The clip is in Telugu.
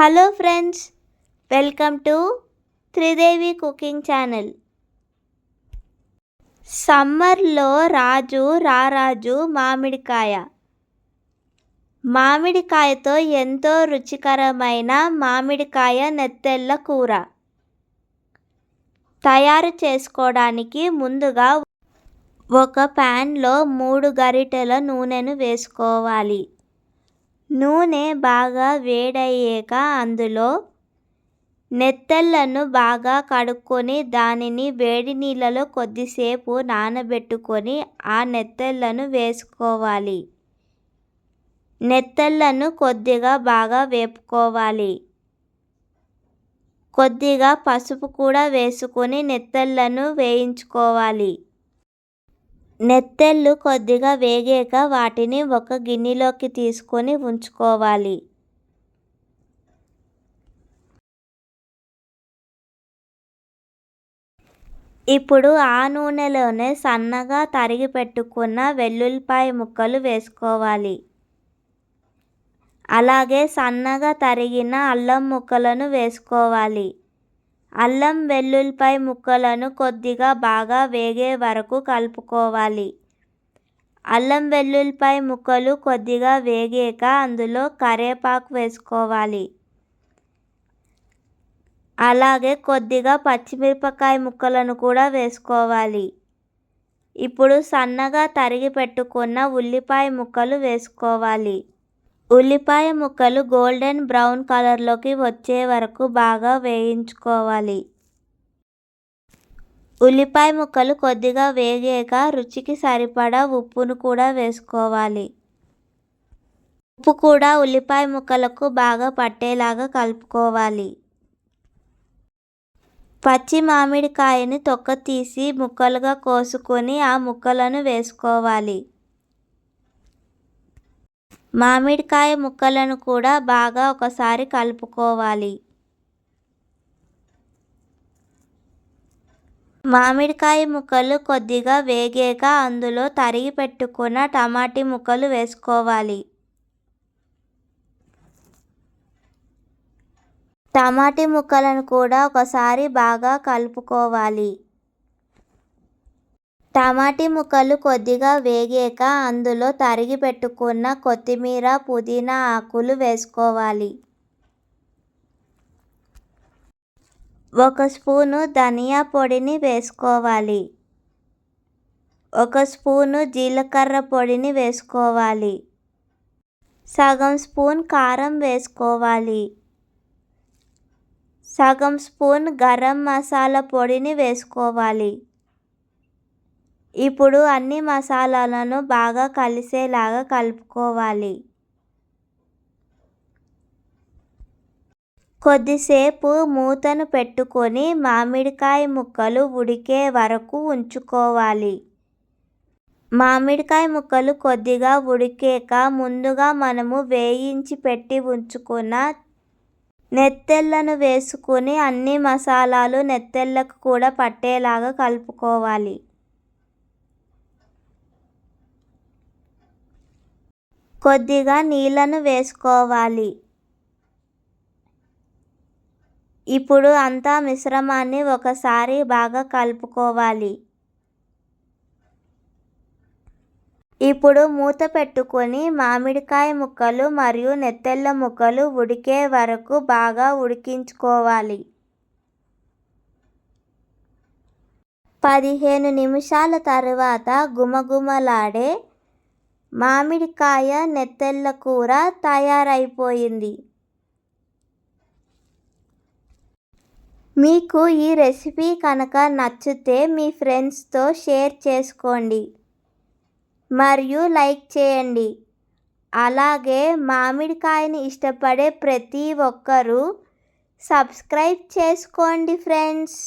Hello friends welcome to Tridevi cooking channel. సమ్మర్లో రాజు రారాజు మామిడికాయ. మామిడికాయతో ఎంతో రుచికరమైన మామిడికాయ నెత్తెళ్ళ కూర. తయారు చేసుకోవడానికి ముందుగా ఒక ప్యాన్లో మూడు గరిటెల నూనెను వేసుకోవాలి. నూనె బాగా వేడయ్యాక అందులో నెత్తళ్ళను బాగా కడుక్కొని దానిని వేడి నీళ్ళలో కొద్దిసేపు నానబెట్టుకొని ఆ నెత్తళ్ళను వేసుకోవాలి. నెత్తళ్ళను కొద్దిగా బాగా వేపుకోవాలి. కొద్దిగా పసుపు కూడా వేసుకొని నెత్తళ్ళను వేయించుకోవాలి. నెత్తళ్ళు కొద్దిగా వేగాక వాటిని ఒక గిన్నెలోకి తీసుకొని ఉంచుకోవాలి. ఇప్పుడు ఆ నూనెలోనే సన్నగా తరిగి పెట్టుకున్న వెల్లుల్లిపాయ ముక్కలు వేసుకోవాలి. అలాగే సన్నగా తరిగిన అల్లం ముక్కలను వేసుకోవాలి. అల్లం వెల్లుల్లిపాయ ముక్కలను కొద్దిగా బాగా వేగే వరకు కలుపుకోవాలి. అల్లం వెల్లుల్లిపాయ ముక్కలు కొద్దిగా వేగాక అందులో కరివేపాకు వేసుకోవాలి. అలాగే కొద్దిగా పచ్చిమిరపకాయ ముక్కలను కూడా వేసుకోవాలి. ఇప్పుడు సన్నగా తరిగి పెట్టుకున్న ఉల్లిపాయ ముక్కలు వేసుకోవాలి. ఉల్లిపాయ ముక్కలు గోల్డెన్ బ్రౌన్ కలర్లోకి వచ్చే వరకు బాగా వేయించుకోవాలి. ఉల్లిపాయ ముక్కలు కొద్దిగా వేగాక రుచికి సరిపడా ఉప్పును కూడా వేసుకోవాలి. ఉప్పు కూడా ఉల్లిపాయ ముక్కలకు బాగా పట్టేలాగా కలుపుకోవాలి. పచ్చి మామిడికాయని తొక్క తీసి ముక్కలుగా కోసుకొని ఆ ముక్కలను వేసుకోవాలి. మామిడికాయ ముక్కలను కూడా బాగా ఒకసారి కలుపుకోవాలి. మామిడికాయ ముక్కలు కొద్దిగా వేగాక అందులో తరిగి పెట్టుకున్న టమాటీ ముక్కలు వేసుకోవాలి. టమాటీ ముక్కలను కూడా ఒకసారి బాగా కలుపుకోవాలి. టమాటి ముక్కలు కొద్దిగా వేగాక అందులో తరిగి పెట్టుకున్న కొత్తిమీర పుదీనా ఆకులు వేసుకోవాలి. ఒక స్పూను ధనియా పొడిని వేసుకోవాలి. ఒక స్పూను జీలకర్ర పొడిని వేసుకోవాలి. సగం స్పూన్ కారం వేసుకోవాలి. సగం స్పూన్ గరం మసాలా పొడిని వేసుకోవాలి. ఇప్పుడు అన్ని మసాలాలను బాగా కలిసేలాగా కలుపుకోవాలి. కొద్దిసేపు మూతను పెట్టుకొని మామిడికాయ ముక్కలు ఉడికే వరకు ఉంచుకోవాలి. మామిడికాయ ముక్కలు కొద్దిగా ఉడికాక ముందుగా మనము వేయించి పెట్టి ఉంచుకున్న నెత్తెళ్ళను వేసుకొని అన్ని మసాలాలు నెత్తెళ్ళకు కూడా పట్టేలాగా కలుపుకోవాలి. కొద్దిగా నీళ్ళను వేసుకోవాలి. ఇప్పుడు అంతా మిశ్రమాన్ని ఒకసారి బాగా కలుపుకోవాలి. ఇప్పుడు మూత పెట్టుకొని మామిడికాయ ముక్కలు మరియు నెత్తెళ్ళ ముక్కలు ఉడికే వరకు బాగా ఉడికించుకోవాలి. పదిహేను నిమిషాల తర్వాత గుమగుమలాడే మామిడికాయ నెత్తళ్ళ కూర తయారైపోయింది. మీకు ఈ రెసిపీ కనుక నచ్చితే మీ ఫ్రెండ్స్తో షేర్ చేసుకోండి మరియు లైక్ చేయండి. అలాగే మామిడికాయని ఇష్టపడే ప్రతి ఒక్కరూ సబ్స్క్రైబ్ చేసుకోండి ఫ్రెండ్స్.